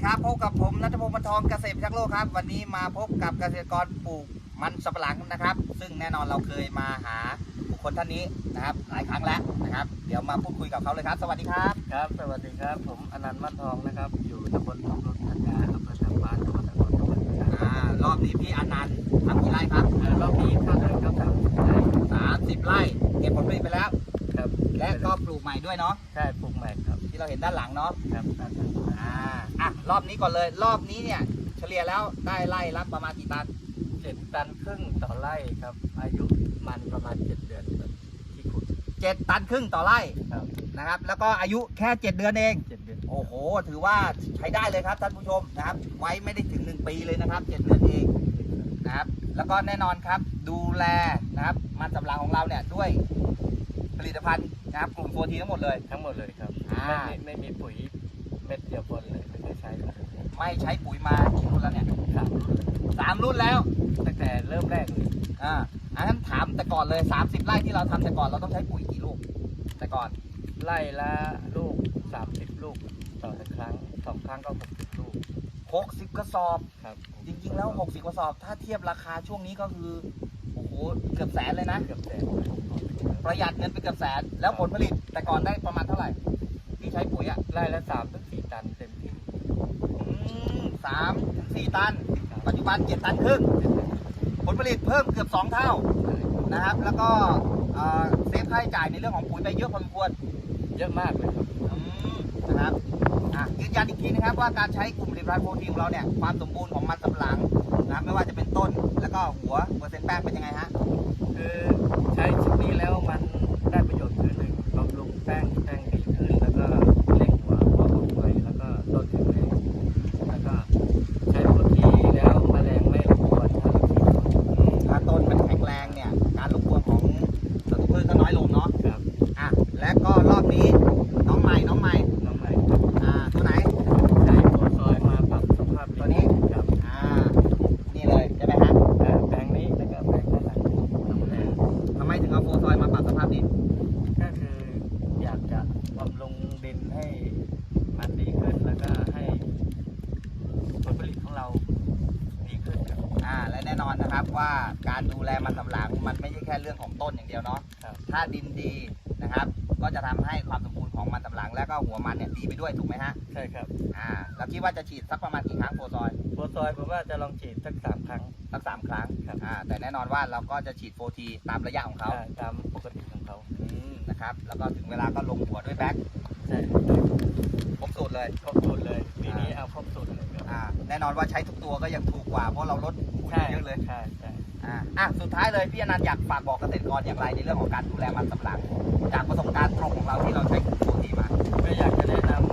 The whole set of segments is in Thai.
ดีครับพบกับผมนัทพงศ์บรรทองเกษตรพิทักษ์โลกครับ วันนี้มาพบกับเกษตรกรปลูกมันสำปะหลังนะครับ ซึ่งแน่นอนเราเคยมาหาบุคคลท่านนี้นะครับ หลายครั้งแล้วนะครับ เดี๋ยวมาพูดคุยกับเขาเลยครับ สวัสดีครับ ครับ สวัสดีครับ ผมอนันต์มันทองนะครับ อยู่ตำบลทุ่งรุนธัญญาอำเภอทางบ้านจังหวัดนครปฐมครับอ่ารอบนี้พี่อนันต์ทำกี่ไร่ครับเอ่อรอบนี้ข้าวเดินครับครับใช่สามสิบไร่เก็บผลผลิตไปแล้ว ครับและก็ปลูกใหม่ด้วยเนาะ ใช่ปลูกใหม่ครับที่ เราเห็นด้านหลังเนาะครับครับอ่าอะรอบนี้ก่อนเลย รอบนี้เนี่ย เฉลี่ยแล้วได้ไร่ละประมาณกี่ตันเจ็ดตันครึ่งต่อไร่ครับ อายุมันประมาณเจ็ดเดือนครับที่ขุดเจ็ดตันครึ่งต่อไร่ครับนะครับ แล้วก็อายุแค่เจ็ดเดือนเอง เจ็ดเดือนโอ้โห ถือว่าใช้ได้เลยครับท่านผู้ชมนะครับ ไว้ไม่ได้ถึง1ปีเลยนะครับเจ็ดเดือนเองนะครับ แล้วก็แน่นอนครับ ดูแลนะครับ มันสำปะหลังของเราเนี่ยด้วย ผลิตภัณฑ์นะครับกลุ่มโฟทีทั้งหมดเลย ทั้งหมดเลยครับอ่า ไม่มีไม่มีปุ๋ยเม็ดเดียวปนเลยไม่ได้ใช้เลยไม่ใช้ปุ๋ยมากี่รุ่นแล้วเนี่ยครับสามรุ่นแล้วตั้งแต่เริ่มแรกเลยอ่าอันนั้นถามแต่ก่อนเลย 30 ไร่ที่เราทำแต่ก่อนเราต้องใช้ปุ๋ยกี่ลูก แต่ก่อนไล่ละลูกสามสิบลูกต่อครั้งสองครั้งก็หกสิบลูก60กระสอบ ครับจริงๆแล้ว 60กระสอบถ้าเทียบราคาช่วงนี้ก็คือโอ้โหเกือบแสนเลยนะ เกือบแสน ประหยัดเงินไปเกือบแสน แล้วผลผลิตแต่ก่อนได้ประมาณเท่าไหร่ที่ใช้ปุ๋ยอะไล่ละสามถึงสี่ตันเต็มที่อืมสามถึงสี่ตัน ปัจจุบันเจ็ดตันครึ่งผลผลิตเพิ่มเกือบสองเท่านะครับ แล้วก็เอ่อเซฟค่าใช้จ่ายในเรื่องของปุ๋ยไปเยอะพอสมควรเยอะมากเลยครับอืมนะครับอะยื นยันอีกทีนะครับว่าการใช้กลุ่มผลิตภัณฑ์โปรตีนของเราเนี่ยความสมบูรณ์ของมันสำปะหลังนะครับไม่ว่าจะเป็นต้นแล้วก็หัวเปอร์เซ็นต์แป้งเป็นยังไงฮะคือใช้ชุดนี้แล้วมันได้ประโยชน์คือหนึ่งบำรุงแป้งแป้งดีขึ้น แล้วก็เร่งหัวหัวออกไวแล้วก็ต้นแข็งแรงแล้วก็ใช้โปรตีนแล้วแมลงไม่รบกวนถ้าเราฉีด อืมถ้าต้นมันแข็งแรงเนี่ยการรบกวนของศัตรูพืชก็น้อยลงเนาะ ครับ อะและก็รอบนี้น้องใหม่น้องใหม่ น้องใหม่ อ่าตัวไหน ใช้โคซอยมาปรับสภาพดิ ตัวนี้ ครับ อ่านี่เลยใช่ไหมฮะ อ่าแปลงนี้แล้วก็แปลงด้านหลังน้ำแรง ทำไมถึงเอาโฟซอยมาปรับสภาพดิน ก็คืออยากจะบำรุงดินให้มันดีขึ้นแล้วก็ให้ผลผลิตของเราดีขึ้นครับ อ่า และแน่นอนนะครับว่าการดูแลมันสำปะหลังมันไม่ใช่แค่เรื่องของต้นอย่างเดียวเนาะครับ ถ้าดินดีนะครับ ก็จะทำให้ความสมบูรณ์ของมันสำปะหลัง และก็หัวมันเนี่ยดีไปด้วยถูกไหมฮะใช่ครับอ่าเราคิดว่าจะฉีดสักประมาณกี่ครั้งโฟซอยโบซอยผมว่าจะลองฉีดสักสามครั้ง สักสามครั้งครับ อ่าแต่แน่นอนว่าเราก็จะฉีดโฟทีตามระยะของเขาอ่าตามปกติของเขาอืมนะครับแล้วก็ถึงเวลาก็ลงหัวด้วยแบ็คใช่ครบสูตรเลย ครบสูตรเลยปีนี้เอา แน่นอนว่าใช้ทุกตัวก็ยังถูกกว่าเพราะเราลดปุ๋ยใช่เยอะเลยใช่ใช่อ่าอะสุดท้ายเลยพี่อนันต์อยากฝากบอกเกษตรกรอย่างไรในเรื่องของการดูแลมันสำปะหลังจากประสบการณ์ตรงของเราที่เราใช้โฟทีมาก็อยากจะแนะนำ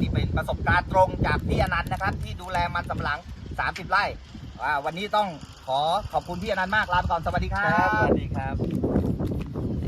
นี่เป็นประสบการณ์ตรงจากพี่อนันต์นะครับ ที่ดูแลมันสำปะหลัง 30 ไร่อ่าวันนี้ต้องขอขอบคุณพี่อนันต์มากลาไปก่อนสวัสดีครัครับสวัสดีครับ